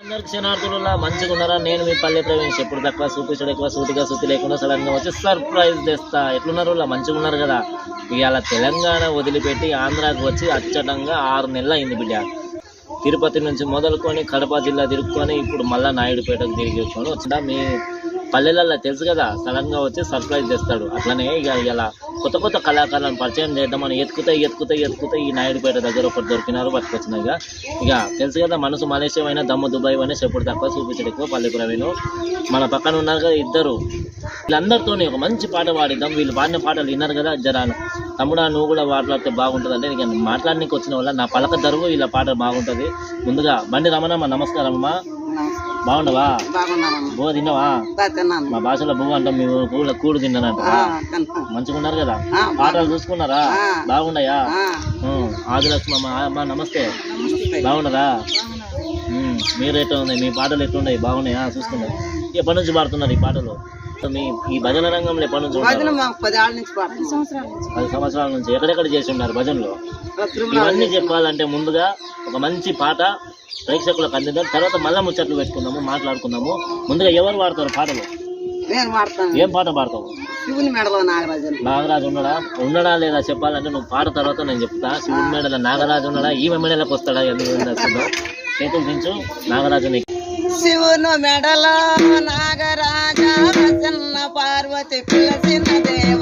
అందరికి మంచిగా ఉన్నారా? నేను మీ పల్లె ప్రవేశ్ ఎప్పుడు తక్కువ చూపించడం ఎక్కువ సూటిగా సూతి లేకుండా సడన్గా వచ్చి సర్ప్రైజ్ తెస్తా. ఎట్లున్నారు ఇలా మంచిగా ఉన్నారు కదా? ఇవాళ తెలంగాణ వదిలిపెట్టి ఆంధ్రాకి వచ్చి అచ్చటంగా ఆరు నెలలు అయింది బిడ్డ. తిరుపతి నుంచి మొదలుకొని కడప జిల్లా తిరుక్కొని ఇప్పుడు మళ్ళా నాయుడుపేటకు తిరిగి వచ్చాడు వచ్చిన మీ పల్లెలలో తెలుసు కదా సడన్గా వచ్చి సర్ప్రైజ్ చేస్తాడు అట్లనే ఇక ఇలా కొత్త కొత్త కళాకారులను పరిచయం చేద్దామని ఎత్తుకుతే ఎత్తుకుతాయి ఎత్తుకుతే ఈ నాయుడుపేట దగ్గర ఒకటి దొరికినారు పట్టుకొచ్చినాయి ఇక. ఇక తెలుసు కదా మనసు మలేషియా అయినా దమ్ము దుబాయ్ అయినా చెప్పుడు తక్కువ చూపించడం ఎక్కువ పల్లె ప్రవీణ్ మన పక్కన ఉన్నారు కదా ఇద్దరు. వీళ్ళందరితోనే ఒక మంచి పాట పాడిద్దాం. వీళ్ళు పాడిన పాటలు విన్నారు కదా జరా తమ్ముడా నువ్వు కూడా మాట్లాడితే బాగుంటుంది అంటే నీకు మాట్లాడడానికి వచ్చిన వల్ల నా పలక దరువు వీళ్ళ పాట బాగుంటుంది. ముందుగా బండి రమణమ్మ నమస్కారం అమ్మా. బాగుండవా బువ్వ తిన్నావా? మా భాషలో బువ్వ అంటాం మీ కూడ కూడు తిన్నానంట. మంచిగా ఉన్నారు కదా? పాటలు చూసుకున్నారా. బాగున్నాయా? ఆదిలక్ష్మి అమ్మ అమ్మ నమస్తే. బాగున్నారా? మీరు ఎట్లా ఉన్నాయి మీ పాటలు ఎట్లున్నాయి? బాగున్నాయా? చూసుకున్నారు ఎప్పటి నుంచి పాడుతున్నారు ఈ పాటలు. మీ ఈ భజన రంగంలో ఎప్పటి నుంచి భజన ఉన్నారు మాకు పది ఏళ్ళ నుంచి. పడుతుంది పది సంవత్సరాల నుంచి. ఎక్కడెక్కడ చేసి ఉన్నారు భజనలో ఇవన్నీ చెప్పాలంటే ముందుగా ఒక మంచి పాట ప్రేక్షకులకు అందిద్దాం తర్వాత మళ్ళా ముచ్చట్లు పెట్టుకుందాము మాట్లాడుకుందాము. ముందుగా ఎవరు పాడతారు పాటలు? నేను పాడతాను. ఏం పాట పాడతావు? శివుని మెడలో నాగరాజన్ నాగరాజు ఉన్నాడా? ఉన్నాడా లేదా చెప్పాలంటే నువ్వు పాట తర్వాత నేను చెప్తా. శివుడి మెడల నాగరాజు ఉన్నాడా? ఈమె మెడలకు వస్తాడా? ఎందుకు చేతులు దించు. నాగరాజు నీకు శివును మెడలో నాగరాజ ప్రసన్న పార్వతి పిలచిన దేవ.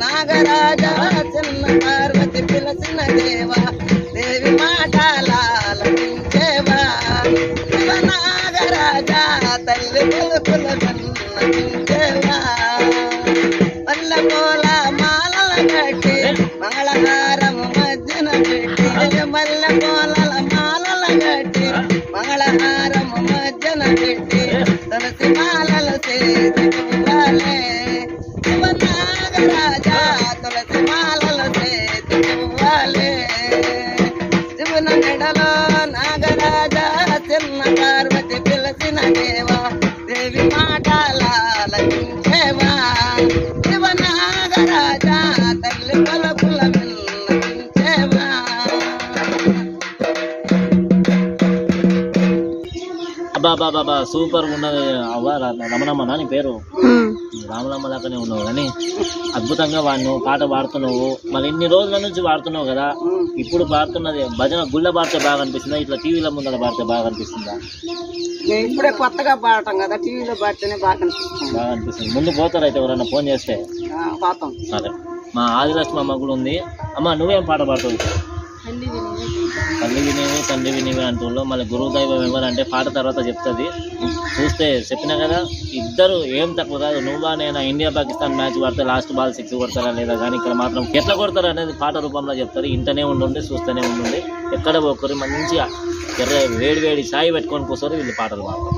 నాగరాజ చిన్న పార్వతి పిలచిన దేవా దేవి మాటలాలపించేవా శివ తల్లి పలుకుల విన్నపించేవా పల్లె పూల మాలల కట్టి మంగళహారము మధ్యన పెట్టి మల్ల పూలల మాలలు చేసి పువ్వాలే శివనాగరాజ తులసి మాలలు చేసి పువ్వాలే శివున మెడలో నాగరాజ చిన్న పార్వతి పిలసిన దేవా దేవి మాటలాలపించేవా శివ అబ్బా అబ్బా, అబ్బా సూపర్ ఉన్నది. అవ్వ ర- రమణమ్మ నా పేరు. రామలమ్మ లాగానే ఉన్నావు కానీ అద్భుతంగా వాడిను పాట పాడుతున్నావు. మళ్ళీ ఇన్ని రోజుల నుంచి పాడుతున్నావు కదా ఇప్పుడు పాడుతున్నది భజన గుళ్ళ పాడితే బాగా అనిపిస్తుందా ఇట్లా టీవీల ముందర పాడితే బాగా అనిపిస్తుందా నేను ఇప్పుడే కొత్తగా పాడటం కదా టీవీలో పాడితేనే బాగా అనిపిస్తుంది బాగా అనిపిస్తుంది ముందు పోతారు అయితే ఎవరైనా ఫోన్ చేస్తే? ఆ, పాడతాం సరే. మా ఆదిలక్ష్మి అమ్మ కూడా ఉంది. అమ్మ నువ్వేం పాట పాడతావు? ఇప్పుడు? తల్లి వినేవి తండ్రి వినేవి అంటుండ్రు. మళ్ళీ గురువు దైవం ఎవరంటే పాట తర్వాత చెప్తుంది. చూస్తే చెప్పినా కదా ఇద్దరు ఏం తక్కువ కాదు. నువ్వా నేను ఇండియా పాకిస్తాన్ మ్యాచ్ పడితే లాస్ట్ బాల్ సిక్స్ కొడతారా లేదా కానీ ఇక్కడ మాత్రం ఎట్లా కొడతారు అనేది పాట రూపంలో చెప్తారు ఇంటనే ఉండుండి చూస్తూనే ఉండుండి. ఎక్కడ ఒకరు మంచిగా ఎర్ర వేడి వేడి సాయి పెట్టుకొని కూర్చొని వీళ్ళు పాటలు మాత్రం.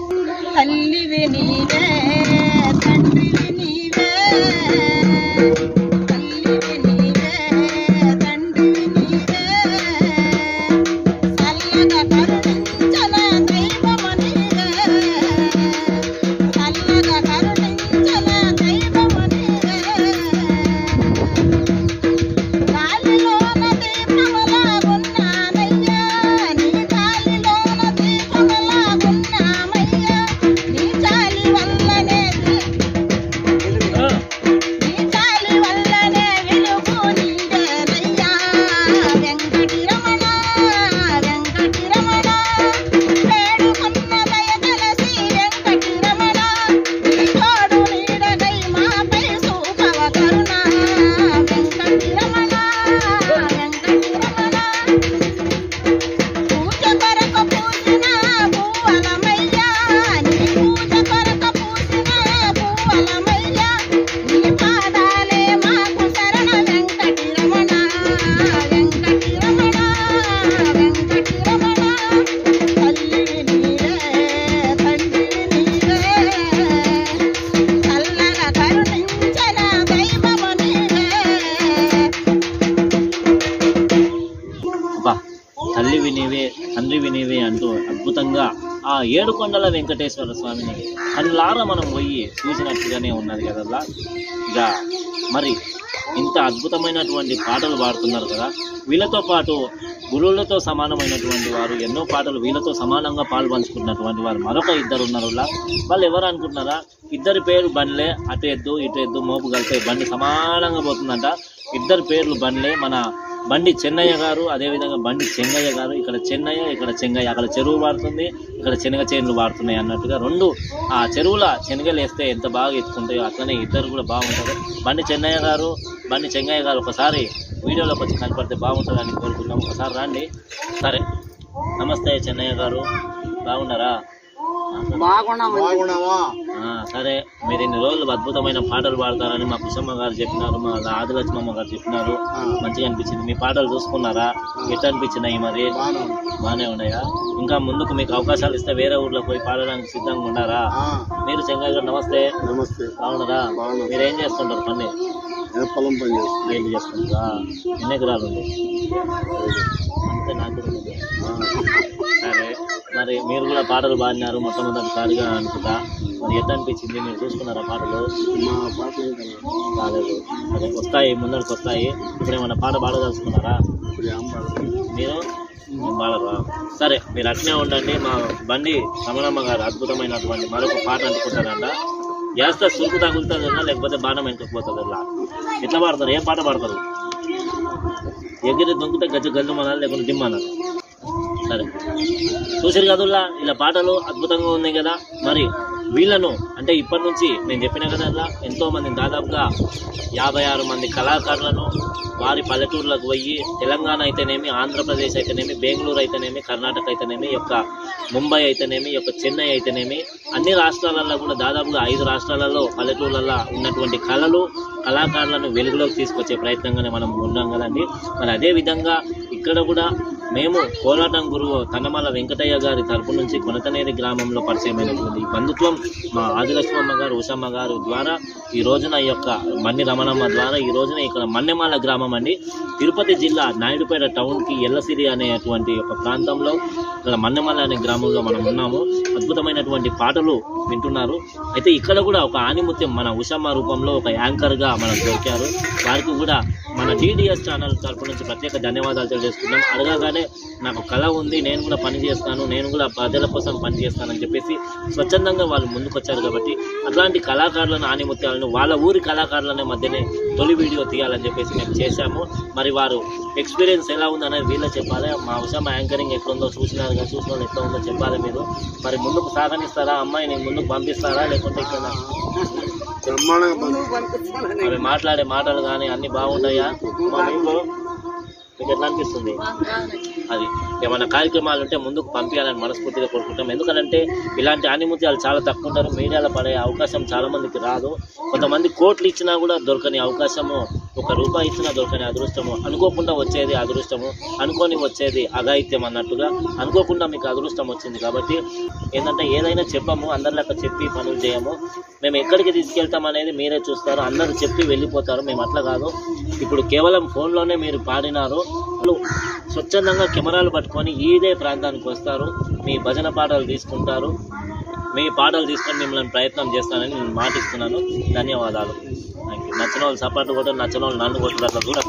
తల్లివి నీవే ఆ ఏడుకొండల వెంకటేశ్వర స్వామిని కళ్ళారా మనం పోయి చూసినట్టుగానే ఉన్నది కదా ఇక మరి ఇంత అద్భుతమైనటువంటి పాటలు పాడుతున్నారు కదా. వీళ్ళతో పాటు గురువులతో సమానమైనటువంటి వారు ఎన్నో పాటలు వీళ్ళతో సమానంగా పాల్పంచుకున్నటువంటి వారు మరొక ఇద్దరు ఉన్నారు వాళ్ళు ఎవరు అనుకుంటున్నారా? ఇద్దరి పేరు బండ్లే అటు ఎద్దు ఇటు ఎద్దు మోపు కలిపే బండి సమానంగా పోతుందంట. ఇద్దరు పేర్లు బండ్లే మన బండి చెన్నయ్య గారు అదేవిధంగా బండి చెంగయ్య గారు ఇక్కడ చెన్నయ్య ఇక్కడ చెంగయ్య అక్కడ చెరువు వాడుతుంది ఇక్కడ శనగ చేనులు వాడుతున్నాయి అన్నట్టుగా రెండు ఆ చెరువుల శనగలు వేస్తే ఎంత బాగా ఎత్తుకుంటాయో అట్లనే ఇద్దరు కూడా బాగుంటారు. బండి చెన్నయ్య గారు బండి చెంగయ్య గారు ఒకసారి వీడియోలోకి వచ్చి కనపడితే బాగుంటుందని కోరుకుంటున్నాం ఒకసారి రండి. సరే. నమస్తే చెన్నయ్య గారు. బాగున్నారా? సరే. మీరు ఇన్ని రోజులు అద్భుతమైన పాటలు పాడతారని మా కుషమ్మ గారు చెప్పినారు మా ఆదిలక్ష్మమ్మ గారు చెప్పినారు. మంచిగా అనిపించింది. మీ పాటలు చూసుకున్నారా? ఎట్లా అనిపించినాయి మరి? బాగానే ఉన్నాయా. ఇంకా ముందుకు మీకు అవకాశాలు ఇస్తే వేరే ఊర్లో పోయి పాడడానికి సిద్ధంగా ఉన్నారా మీరు చెంగయ్య గారు నమస్తే. నమస్తే. బాగున్నారా? బాగున్నాం. మీరు ఏం చేస్తుంటారు పని? నేను పొలం పని ఏం చేస్తుంటారా? ఎన్ని ఎకరాలు ఉంది? అంతే నాకు సరే మరి మీరు కూడా పాటలు పాడినారు మొట్టమొదటిసారిగా అనుకుంటా. మరి ఎట్లా అనిపించింది? మీరు చూసుకున్నారా పాటలు? మా పాట ఏంటన్నా? రాలేదు సరే వస్తాయి ముందరికి వస్తాయి. ఇప్పుడు ఏమన్నా పాట పాడదలుచుకున్నారా? మీరు? పాడరా? సరే మీరు అట్నే ఉండండి. మా బండి రమణమ్మ గారు అద్భుతమైనటువంటి మరొక పాట అనుకుంటారంట వేస్తే సురుకు తగులుతుందన్నా లేకపోతే బాణం వెనుకపోతుంది ఇలా ఎట్లా పాడతారు? ఏం పాట పాడతారు? ఎగిరి దుంకుతే గజ్జ గల్లు మనాలి లేకుంటే దిమ్మనాలి సరే. చూసారు కదుల్లా ఇలా పాటలు అద్భుతంగా ఉన్నాయి కదా. మరి వీళ్ళను అంటే ఇప్పటి నుంచి నేను చెప్పిన కదా ఇలా ఎంతో మంది దాదాపుగా యాభై ఆరు మంది కళాకారులను వారి పల్లెటూర్లకు పోయి తెలంగాణ అయితేనేమి ఆంధ్రప్రదేశ్ అయితేనేమి బెంగళూరు అయితేనేమి కర్ణాటక అయితేనేమి యొక్క ముంబై అయితేనేమి యొక్క చెన్నై అయితేనేమి అన్ని రాష్ట్రాలలో కూడా దాదాపుగా ఐదు రాష్ట్రాలలో పల్లెటూర్లలో ఉన్నటువంటి కళలు కళాకారులను వెలుగులోకి తీసుకొచ్చే ప్రయత్నంగానే మనం ఉన్నాం కదండి. మరి అదే విధంగా ఇక్కడ కూడా మేము కోలాటం గురువు కన్నమల వెంకటయ్య గారి తరపు నుంచి కొనతనేరి గ్రామంలో పరిచయమైనటువంటి ఈ బంధుత్వం మా ఆదిలక్ష్మమ్మ గారు ఉషమ్మ గారు ద్వారా ఈ రోజున ఈ యొక్క మన్ని రమణమ్మ ద్వారా ఈ రోజున ఇక్కడ మన్నెమాల గ్రామం అండి. తిరుపతి జిల్లా నాయుడుపేట టౌన్కి ఎల్లసిరి అనేటువంటి ఒక ప్రాంతంలో ఇక్కడ మన్నెమాల అనే గ్రామంలో మనం ఉన్నాము. అద్భుతమైనటువంటి పాటలు వింటున్నారు. అయితే ఇక్కడ కూడా ఒక ఆనిముత్యం మన ఉషమ్మ రూపంలో ఒక యాంకర్గా మనకు దొరికారు. వారికి కూడా మన టీడీఎస్ ఛానల్ తరపు నుంచి ప్రత్యేక ధన్యవాదాలు తెలియజేస్తున్నాం. అడగగానే నాకు కళ ఉంది నేను కూడా పని చేస్తాను నేను కూడా ప్రజల కోసం పని చేస్తానని చెప్పేసి స్వచ్ఛందంగా వాళ్ళు ముందుకొచ్చారు కాబట్టి అట్లాంటి కళాకారులను ఆనిముత్యాలను వాళ్ళ ఊరి కళాకారులనే మధ్యనే తొలి వీడియో తీయాలని చెప్పేసి మేము చేశాము. మరి వారు ఎక్స్పీరియన్స్ ఎలా ఉందనేది వీళ్ళే చెప్పాలి. మా ఉషమ యాంకరింగ్ ఎట్లుందో చూసినారు కదా చూసిన ఎట్లా ఉందో చెప్పాలి మీరు. మరి ముందుకు సాగనిస్తారా అమ్మాయిని ముందుకు పంపిస్తారా? లేకుంటే ఇక్కడ అవి మాట్లాడే మాటలు కానీ అన్ని బాగుంటాయా? మా మీకు ఎట్లా అనిపిస్తుంది? అది. ఏమైనా కార్యక్రమాలు ఉంటే ముందుకు పంపించాలని మనస్ఫూర్తిగా కోరుకుంటాం ఎందుకంటే ఇలాంటి ఆనిముత్యాలు చాలా తక్కువ ఉంటారు. మీడియాలో పడే అవకాశం చాలామందికి రాదు. కొంతమంది కోట్లు ఇచ్చినా కూడా దొరకని అవకాశము ఒక రూపాయి ఇచ్చినా దొరకని అదృష్టము. అనుకోకుండా వచ్చేది అదృష్టము. అనుకోని వచ్చేది అఘాయిత్యం అన్నట్టుగా అనుకోకుండా మీకు అదృష్టం వచ్చింది కాబట్టి ఏంటంటే ఏదైనా చెప్పము అందరిలాక చెప్పి పనులు చేయము. మేము ఎక్కడికి తీసుకెళ్తాం అనేది మీరే చూస్తారు. అందరూ చెప్పి వెళ్ళిపోతారు. మేము అట్లా కాదు. ఇప్పుడు కేవలం ఫోన్లోనే మీరు పాడినారు. స్వచ్ఛందంగా కెమెరాలు పట్టుకొని ఇదే ప్రాంతానికి వస్తారు. మీ భజన పాటలు తీసుకుంటారు. మీ పాటలు తీసుకొని మిమ్మల్ని ప్రయత్నం చేస్తానని నేను మాటిస్తున్నాను. ధన్యవాదాలు. నచ్చిన వాళ్ళు సపోర్ట్ కొట్టారు నచ్చిన వాళ్ళు నన్ను కొట్టారు అట్లా కూడా